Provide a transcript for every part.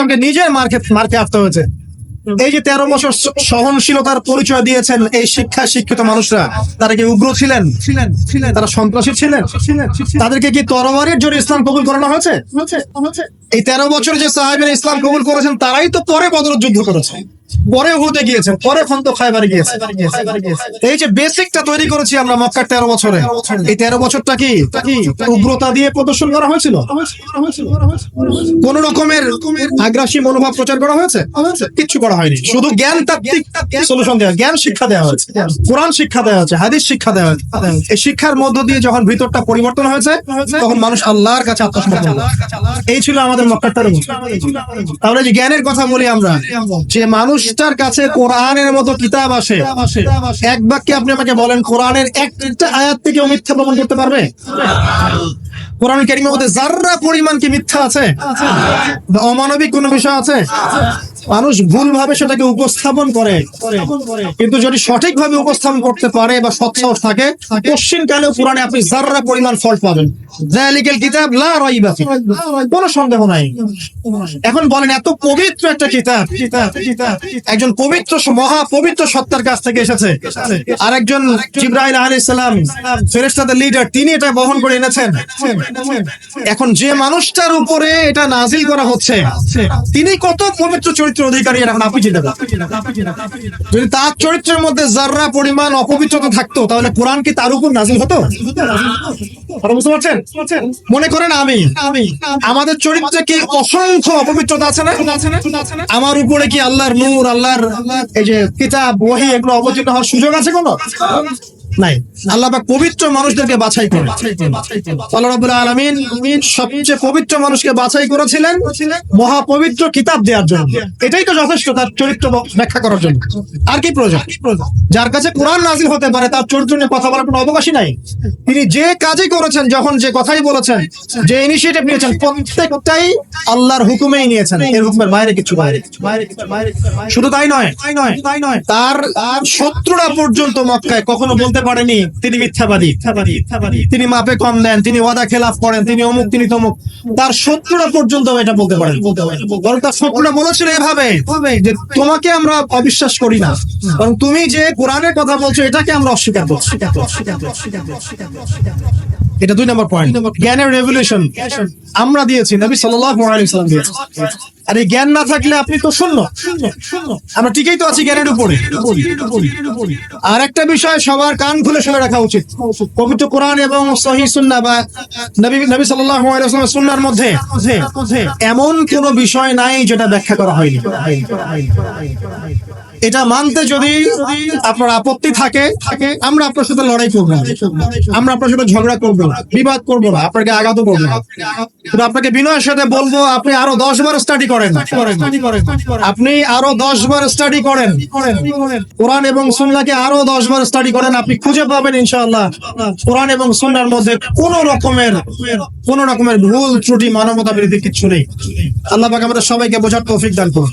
আসলামকে নিজের মার্কে মার্কে আসতে হয়েছে। এই যে তেরো বছর সহনশীলতার পরিচয় দিয়েছেন এই শিক্ষা শিক্ষিত মানুষরা, তারা কি উগ্র ছিলেন? ছিলেন তারা সন্ত্রাসী ছিলেন? তাদেরকে কি তরবারির জন্য ইসলাম কবুল করানো হয়েছে? এই তেরো বছর যে সাহেবের ইসলাম কবুল করেছেন, তারাই তো পরে বদল যুদ্ধ করেছে। পরে হতে গিয়েছেন পরে খন্ত খাইবারে গিয়েছে এই যে বেসিকটা তৈরি করেছি আমরা মক্কার তেরো বছরে এই তেরো বছরটা কি? উগ্রতা দিয়ে প্রদর্শন করা হয়েছিল? কোন রকমের আগ্রাসী মনোভাব প্রচার করা হয়েছে? কিচ্ছু করা হয়নি। শুধু জ্ঞান তাত্ত্বিক সলিউশন দেওয়া জ্ঞান শিক্ষা দেওয়া হয়েছে। কোরআন শিক্ষা দেওয়া হয়েছে হাদিস শিক্ষা দেওয়া হয়েছে। এই শিক্ষার মধ্য দিয়ে যখন ভিতরটা পরিবর্তন হয়েছে তখন মানুষ আল্লাহর কাছে আত্মসমর্পণ। এই ছিল আমাদের মক্কার তেরো বছর। তাহলে যে জ্ঞানের কথা বলি আমরা যে মানুষটার কাছে কোরআনের মতো কিতাব আসে। এক বাক্যে আপনি আমাকে বলেন, কোরআনের একটা আয়াত থেকে মিথ্যা প্রমাণ করতে পারবে? কোরআন কারিমের মধ্যে যার্রা পরিমাণ কি মিথ্যা আছে? অমানবিক কোনো বিষয় আছে? মানুষ ভুল সেটাকে উপস্থাপন করে। কিন্তু যদি সঠিক ভাবে উপস্থাপন করতে পারে বা সৎসাহস থাকে, কোশ্চিন কালে কোরআনে আপনি যার্রা পরিমাণ ফল্ট পাবেন। জালিকাল কিতাব লা রাইবা ফি কোনো সন্দেহ নাই। এখন বলেন এত পবিত্র একটা কিতাব। কিতাব কিতাব একজন পবিত্র মহা পবিত্র সত্তার কাছ থেকে এসেছে। আর একজন আলাইহিস সালাম ফেরেশতাদের লিডার তিনি এটা বহন করে এনেছেন। এখন যে মানুষটার উপরে এটা নাজিল করা হচ্ছে তিনি কত পবিত্র চরিত্র অধিকারী এখন আপনি চিন্তা। যদি তার চরিত্রের মধ্যে যার্রা পরিমাণ অপবিত্রতা থাকতো তাহলে কোরআন কি তার উপর নাজিল হতো? বুঝতে পারছেন? মনে করেন আমি। আমি আমাদের চরিত্রে কি অসংখ্য অপবিত্রতা আছে না? আমার উপরে কি আল্লাহর নূর আল্লাহর এই যে কিতাব বহি এগুলো অবতীর্ণ হওয়ার সুযোগ আছে কোনো? নাই। আল্লাহ পাক পবিত্র মানুষদেরকে বাছাই করে আল্লাহ রাব্বুল আলামিন সবচেয়ে পবিত্র মানুষকে বাছাই করেছিলেন। মহা পবিত্র কিতাব দেওয়ার জন্য। এটাই তো যথেষ্ট তার চরিত্র ব্যাখ্যা করার জন্য। আর কি প্রয়োজন? যার কাছে কোরআন নাজিল হতে পারে, তার চরিত্র নিয়ে কথা বলার কোনো অবকাশই নাই। তিনি যে কাজই করেছেন, যখন যে কথাই বলেছেন, যে ইনিশিয়েটিভ নিয়েছেন, প্রত্যেকটাই আল্লাহর হুকুমেই নিয়েছেন। এর হুকুমের বাইরে কিছু বাইরে শুধু তাই নয় তাই নয় তাই নয়, তার তার শত্রুরা পর্যন্ত মক্কায় কখনো বলতে পারেনি তিনি মিথ্যাবাদী। তিনি মাপে কম দেন, তিনি ওয়াদা খেলাফ করেন, তিনি অমুক, তিনি তমুক। তার শত্রুরা পর্যন্ত এটা বলতে পারেন। বরং তার শত্রুরা বলেছিল এভাবে, যে তোমাকে আমরা অবিশ্বাস করি না। বরং তুমি যে কোরআনের কথা বলছো, এটাকে আমরা অস্বীকার করছি। এটা দুই নম্বর পয়েন্ট জ্ঞানের রেভলিউশন আমরা দিয়েছি, নবী সাল্লাল্লাহু আলাইহি ওয়াসাল্লাম দিয়েছি আর এই জ্ঞান না থাকলে আপনি তো শূন্য। আমরা ঠিকই তো আছি জ্ঞানের উপরে। আর একটা বিষয় সবার কান খুলে শুনে রাখা উচিত। পবিত্র কোরআন এবং সহি সুন্না বা নবী নবী ওয়াসাল্লামের সুন্নাহর মধ্যে এমন কোন বিষয় নাই যেটা ব্যাখ্যা করা হয়নি। এটা মানতে যদি আপনার আপত্তি থাকে থাকে আমরা আপনার সাথে লড়াই করব। আমরা আপনার সাথে ঝগড়া করব না, বিবাদ করব না আপনাকে আঘাত করব না। আপনাকে বিনয়ের সাথে বলব আপনি আরও দশ বার স্টাডি করেন। আপনি আরও দশ বার স্টাডি করেন। কোরআন এবং সুন্নাকে আরও দশ বার স্টাডি করেন আপনি খুঁজে পাবেন ইনশাআল্লাহ। কোরআন এবং সুন্নার মধ্যে কোন রকমের কোন রকমের ভুল ত্রুটি মানবতা বিরোধী কিচ্ছু নেই। আল্লাহ পাক আমাদের সবাইকে বোঝার তৌফিক দান করুন।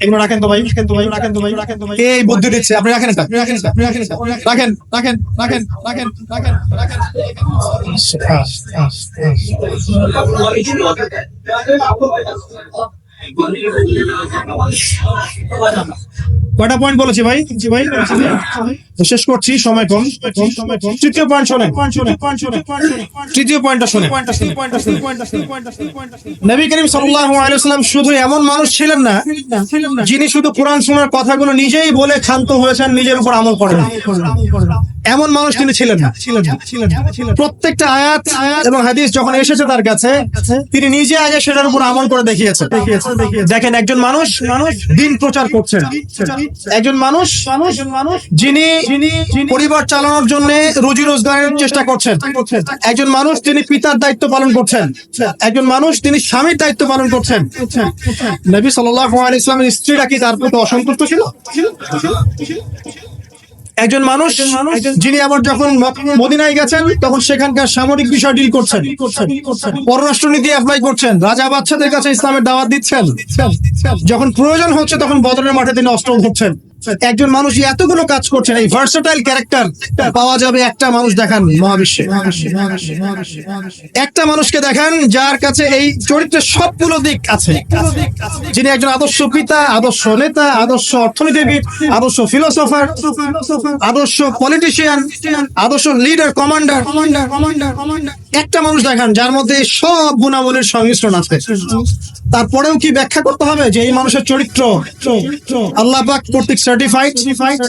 এগুলো রাখেন তো ভাই। রাখেন তো ভাই। রাখেন তো ভাই। রাখেন তো ভাই এই বুদ্ধি দিচ্ছে। আপনি রাখেন এটা। রাখেন এটা। আপনি রাখেন এটা। রাখেন। রাখেন রাখেন রাখেন রাখেন রাখেন কয়টা পয়েন্ট বলেছি ভাই? জি ভাই? শেষ করছি, সময় কম। তৃতীয় পয়েন্ট শোনেন। তৃতীয় পয়েন্টটা শোনেন। নবী করিম সাল্লাল্লাহু আলাইহি ওয়াসাল্লাম শুধু এমন মানুষ ছিলেন না, যিনি শুধু কোরআন শোনার কথাগুলো নিজেই বলে ক্ষান্ত হয়েছেন, নিজের উপর আমল করেন এমন মানুষ তিনি ছিলেন না। প্রত্যেকটা আয়াত এবং হাদিস যখন এসেছে তার কাছে, তিনি নিজে আগে সেটার উপর আমল করে দেখিয়েছেন। দেখেন একজন মানুষ মানুষ দিন প্রচার করছেন। একজন মানুষ মানুষ যিনি যিনি পরিবার চালানোর জন্য রুজি রোজগারের চেষ্টা করছেন। একজন মানুষ তিনি পিতার দায়িত্ব পালন করছেন। একজন মানুষ তিনি স্বামীর দায়িত্ব পালন করছেন। নবী সাল্লাল্লাহু ইসলামের স্ত্রীরা কি তার প্রতি অসন্তুষ্ট ছিল? একজন মানুষ যিনি আবার যখন মদিনায় গেছেন তখন সেখানকার সামরিক বিষয় ডিল করছেন। পররাষ্ট্র নীতি অ্যাপ্লাই করছেন। রাজা বাচ্চাদের কাছে ইসলামের দাওয়াত দিচ্ছেন। যখন প্রয়োজন হচ্ছে তখন বদরের মাঠে তিনি অস্ত্র ধরছেন একজন মানুষ এতগুলো কাজ করছেন এই ভার্সেটাইল ক্যারেক্টার পাওয়া যাবে একটা মানুষ দেখান মহাবিশ্বে। একটা মানুষকে দেখান যার কাছে এই চরিত্রের সবগুলো দিক আছে। যিনি একজন আদর্শ পিতা, আদর্শ নেতা, আদর্শ অর্থনীতিবিদ, আদর্শ ফিলোসফার আদর্শ পলিটিশিয়ান আদর্শ leader commander commander commander commander একটা মানুষ দেখান, যার মধ্যে সব গুণাবলীর সংমিশ্রণ আছে। তারপরেও কি ব্যাখ্যা করতে হবে যে এই মানুষের চরিত্র? আল্লাহ পাক কর্তৃক সার্টিফাইড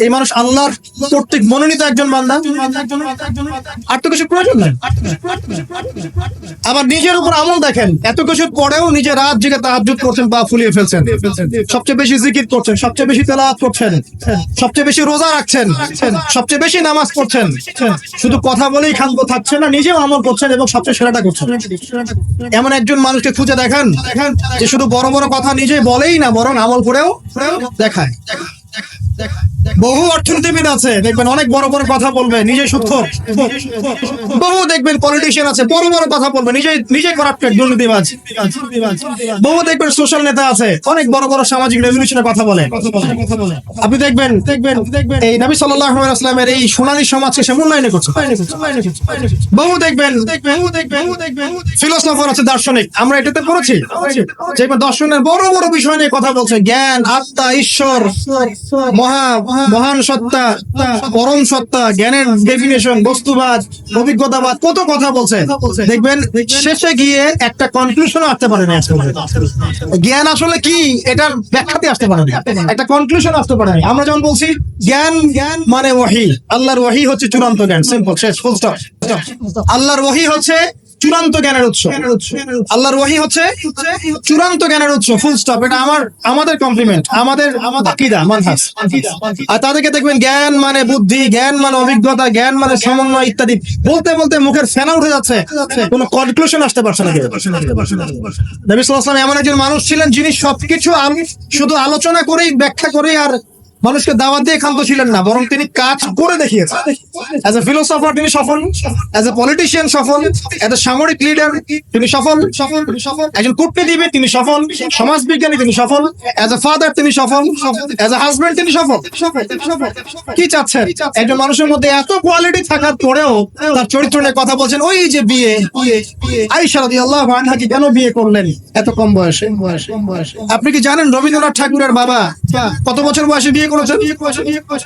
এই মানুষ আল্লাহর কর্তৃক মনোনীত একজন বান্দা। আর তো কিছু প্রয়োজন নাই। আবার নিজের উপর আমল দেখেন, এত কিছুর পরেও নিজে রাত জেগে তাহাজ্জুদ করছেন বা ফুলিয়ে ফেলছেন। সবচেয়ে বেশি জিকির করছেন, সবচেয়ে বেশি তেলাওয়াত করছেন, সবচেয়ে বেশি রোজা রাখছেন, সবচেয়ে বেশি নামাজ পড়ছেন। শুধু কথা বলেই ক্ষান্ত থাকছেন না, নিজেও আমল করছেন এবং সবচেয়ে সেরাটা করছেন। এমন একজন মানুষকে খুঁজে দেখান যে শুধু বড় বড় কথা নিজে বলেই না, বরং আমল করেও দেখায়। বহু অর্থনীতিবিদ আছে, দেখবেন অনেক বড় বড় কথা বলবে নিজে সূক্ষ্ম বহু দেখবেন পলিটিশিয়ান আছে, বড় বড় কথা বলবে নিজে নিজে করাপ্টেড দুর্নীতিবাজ। বহু দেখবেন সোশ্যাল নেতা আছে, অনেক বড় বড় সামাজিক রেজলিউশনের কথা বলে। আপনি দেখবেন দেখবেন দেখবেন এই নবী সাল্লাল্লাহু আলাইহি ওয়াসাল্লামের এই সোনালী সমাজকে সে মূল্যায়ন করছে। বহু দেখবেন দেখবেন দেখবেন ফিলোসফার আছে, দার্শনিক। আমরা এটাতে পড়েছি। যে দর্শনের বড় বড় বিষয় নিয়ে কথা বলছে, জ্ঞান, আত্মা, ঈশ্বর মহা, মহান সত্তা, পরম সত্তা, জ্ঞানের ডেফিনেশন বস্তুবাদ, অভিজ্ঞতাবাদ, কত কথা বলছে। দেখবেন, শেষে গিয়ে একটা কনক্লুশন আসতে পারে না জ্ঞান আসলে কি? এটার ব্যাখ্যাতে আসতে পারে না। একটা কনক্লুশন আসতে পারে না। আমরা যেমন বলছি, জ্ঞান জ্ঞান মানে ওয়াহি। আল্লাহর ওয়াহি হচ্ছে চূড়ান্ত জ্ঞান। সিম্পল শেষ ফুল স্টপ আল্লাহর ওয়াহি হচ্ছে চূড়ান্ত জ্ঞানের উৎস। আল্লাহর ওয়াহি হচ্ছে চূড়ান্ত জ্ঞানের উৎস ফুল স্টপ এটা আমার আমাদের কমপ্লিমেন্ট আমাদের আকিদা মানহাজ আর তাদেরকে দেখবেন জ্ঞান মানে বুদ্ধি জ্ঞান মানে অভিজ্ঞতা জ্ঞান মানে সমন্বয় ইত্যাদি। বলতে বলতে মুখের ফেনা উঠে যাচ্ছে। কোনো কনক্লুশন আসতে পারছে না। নবী সাল্লাল্লাহু আলাইহি এমন একজন মানুষ ছিলেন যিনি সবকিছু আল- শুধু আলোচনা করেই ব্যাখ্যা করে আর মানুষকে দাওয়াত দিয়ে ক্ষান্ত ছিলেন না, বরং তিনি কাজ করে দেখিয়েছেন। এ ফিলোসফার তিনি সফল। এ পলিটিশিয়ান সফল। এ সামরিক লিডার তিনি সফল। সফল সফল একজন কূটনীতিবিদ, তিনি সফল। সমাজ বিজ্ঞানী তিনি সফল। এ ফাদার তিনি সফল। এ তিনি সফল। কি চাচ্ছেন? একজন মানুষের মধ্যে এত কোয়ালিটি থাকার পরেও তার চরিত্র নিয়ে কথা বলছেন, ওই যে বিয়ে আইসা রাদিয়াল্লাহু আনহা কি কেন বিয়ে করলেন? এত কম বয়সে। আপনি কি জানেন রবীন্দ্রনাথ ঠাকুরের বাবা কত বছর বয়সে বিয়ে করেছেন?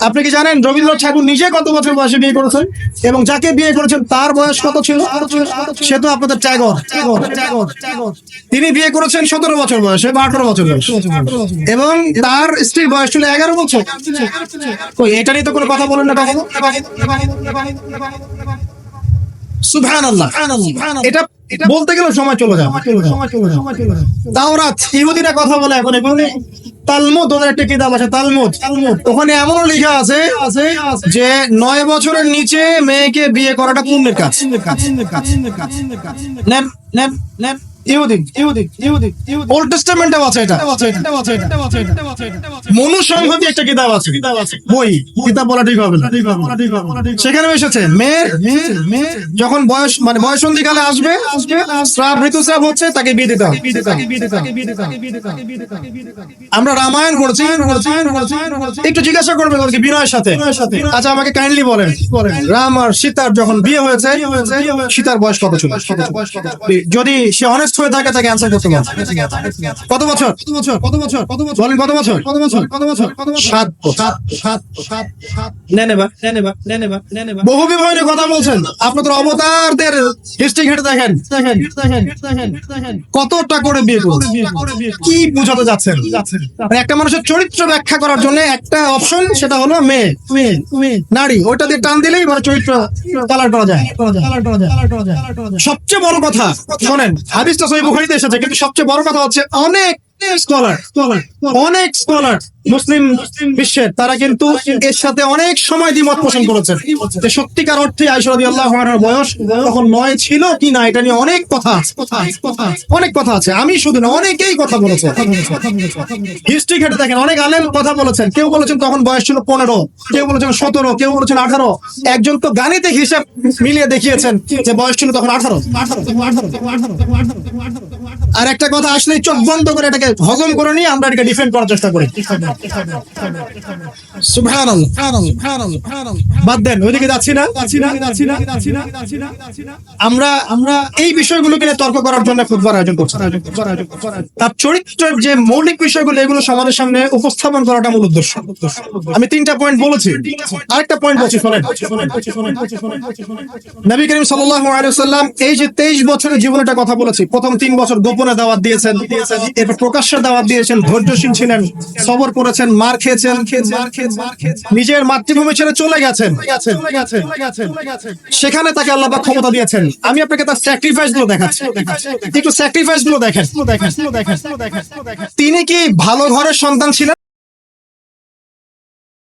আপনি কি জানেন রবীন্দ্রনাথ ঠাকুর নিজে কত বছর বয়সে বিয়ে করেছেন? এবং যাকে বিয়ে করেছেন তার বয়স কত ছিল? সে তো আপনাদের ট্যাগর তিনি বিয়ে করেছেন সতেরো বছর বয়সে বা আঠারো বছর বয়সে। এবং তার স্ত্রীর বয়স ছিল এগারো বছর। এটা নিয়ে তো কোনো কথা বলেন না কখনো? এটা বলতে গেলে সময় চলে যাবে তাওরাত ইহুদিরা কথা বলে এখন তালমুদ, ওদের একটা কিতাব আছে, তালমুদ। ওখানে এমনও লেখা আছে যে নয় বছরের নিচে মেয়েকে বিয়ে করাটা পুণ্যের কাজ। ইহুদি ইহুদি ইহুদি ওল্ড টেস্টামেন্টে আছে এটা। মনুসংহতি একটা কিতাব আছে। বই। কিতাব বলা ঠিক হবে না। সেখানে এসেছে মেয়ের যখন বয়স মানে বয়সন্ধিকালে আসবে স্রাব ঋতুস্রাব হচ্ছে তাকে বিয়ে দিতে হবে। আমরা রামায়ণ পড়ছি। একটু জিজ্ঞাসা করবেন ওদেরকে বিনয়ের সাথে। আচ্ছা আমাকে কাইন্ডলি বলেন। রাম আর সীতার যখন বিয়ে হয়েছে সীতার বয়স কত ছিল? যদি সে অনেস্ট হয়ে থাকে তাকে অ্যান্সার করতে পারে। কত বছর? কত বছর? কত বছর? কত বছর? বলেন কত বছর? কত বছর? কত বছর? কত বছর? সাত সাত সাত সাত সাত। নেনেবা নেনেবা নেনেবা নেনেবা বহু বিবাহ কথা বলছেন। আপনাদের অবতারদের হিস্ট্রি ঘেটে দেখেন। দেখেন দেখেন দেখেন। দেখেন কতটা করে বিয়ে কি বুঝাতে যাচ্ছেন? একটা মানুষের চরিত্র ব্যাখ্যা করার জন্য একটা অপশন সেটা হলো মেয়ে। মেয়ে মেয়ে। নারী। ওইটা দিয়ে টান দিলেই মানে চরিত্র কালার করা যায়। কালার করা যায় সবচেয়ে বড় কথা শোনেন হাদিসটা সহি বুখারীতে এসেছে কিন্তু সবচেয়ে বড় কথা হচ্ছে অনেক অনেক স্কলার মুসলিম বিশ্বের, তারা কিন্তু এর সাথে অনেক সময় দ্বিমত পোষণ করেছেন। যে সত্যিকার অর্থে বয়স তখন নয় ছিল কি না, এটা নিয়ে অনেক কথা অনেক কথা আছে। আমি শুধু না, অনেকেই কথা বলেছে হিস্ট্রি ঘেটে দেখেন, অনেক আলেম কথা বলেছেন। কেউ বলেছেন তখন বয়স ছিল পনেরো, কেউ বলেছেন সতেরো, কেউ বলেছেন আঠারো। একজন তো গাণিতিক হিসাব মিলিয়ে দেখিয়েছেন যে বয়স ছিল তখন আঠারো। আর একটা কথা আসলে চোখ বন্ধ করে এটাকে হজম করে নিয়ে আমরা এটাকে ডিফেন্ড করার চেষ্টা করি। বাদ দেন ওইদিকে যাচ্ছি না। যাচ্ছি না যাচ্ছি না যাচ্ছি না যাচ্ছি না আমরা আমরা এই বিষয়গুলোকে নিয়ে তর্ক করার জন্য খুব আয়োজন করছি। তার চরিত্রের যে মৌলিক বিষয়গুলো এগুলো সমাজের সামনে উপস্থাপন করাটা মূল উদ্দেশ্য। আমি তিনটা পয়েন্ট বলেছি। আরেকটা পয়েন্ট বলছি শোনেন। নবী করিম সাল্লাল্লাহু আলাইহি ওয়াসাল্লাম এই যে 23 বছরের জীবনেটা কথা বলেছি। প্রথম তিন বছর গোপনে দাওয়াত দিয়েছেন এরপর প্রকাশ্যে দাওয়াত দিয়েছেন ধৈর্যশীল ছিলেন সবর করেছেন মার খেয়েছেন নিজের মাতৃভূমি ছেড়ে চলে গেছেন। সেখানে তাকে আল্লাহ ক্ষমতা দিয়েছেন। আমি আপনাকে তার স্যাক্রিফাইসগুলো দেখাচ্ছি। একটু স্যাক্রিফাইসগুলো দেখেন। তিনি কি ভালো ঘরের সন্তান ছিলেন?